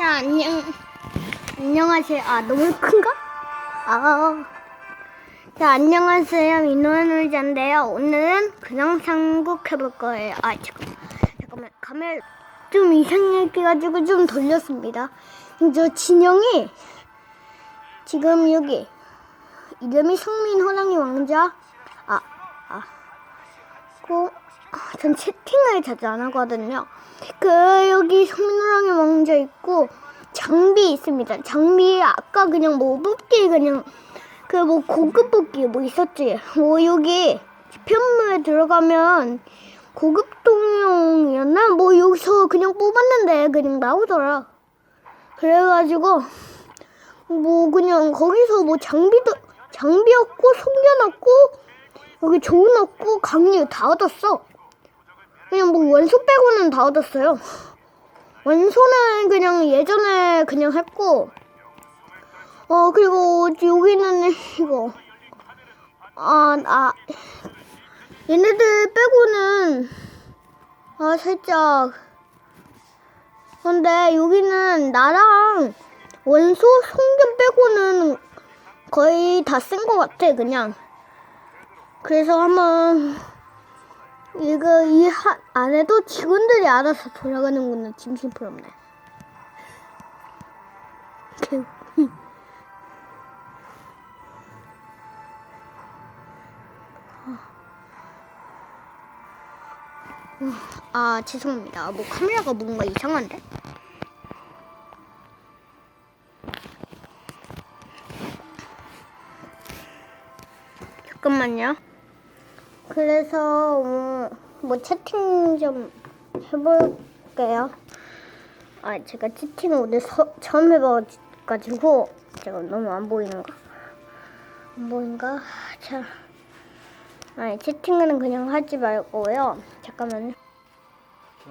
자, 안녕. 안녕하세요. 아, 너무 큰가? 아. 자, 안녕하세요. 민호의 의자인데요. 오늘은 그냥 상국 해볼 거예요. 아, 잠깐만. 잠깐만. 카메라 좀 이상하게 가지고 좀 돌렸습니다. 저 진영이 지금 여기 이름이 성민 호랑이 왕자. 아, 아. 그, 아, 전 채팅을 자주 안 하거든요. 그, 여기 왕자 있고, 장비 있습니다. 장비, 아까 그냥 뭐, 뽑기, 그냥, 그 뭐, 고급 뽑기 뭐 있었지. 뭐, 여기, 지편무에 들어가면, 고급 동용이었나? 뭐, 여기서 그냥 뽑았는데, 그냥 나오더라. 그래가지고, 뭐, 그냥, 거기서 뭐, 장비도, 장비 얻고, 숨겨놨고, 여기 좋은 얻고 강류 다 얻었어. 그냥 뭐 원소 빼고는 다 얻었어요. 원소는 그냥 예전에 그냥 했고, 어 그리고 여기는 이거 아아 얘네들 빼고는 아 살짝 근데 여기는 나랑 원소 송견 빼고는 거의 다 쓴 것 같아 그냥. 그래서 한번 이거 이 하, 안에도 직원들이 알아서 돌아가는구나 짐심스럽네. 개- 아 죄송합니다. 뭐 카메라가 뭔가 이상한데? 잠깐만요. 그래서 어, 뭐 채팅 좀 해볼게요. 아 제가 채팅 오늘 서, 처음 해봐가지고 제가 너무 안 보이는가? 안 보인가? 자, 아니 채팅은 그냥 하지 말고요. 잠깐만요.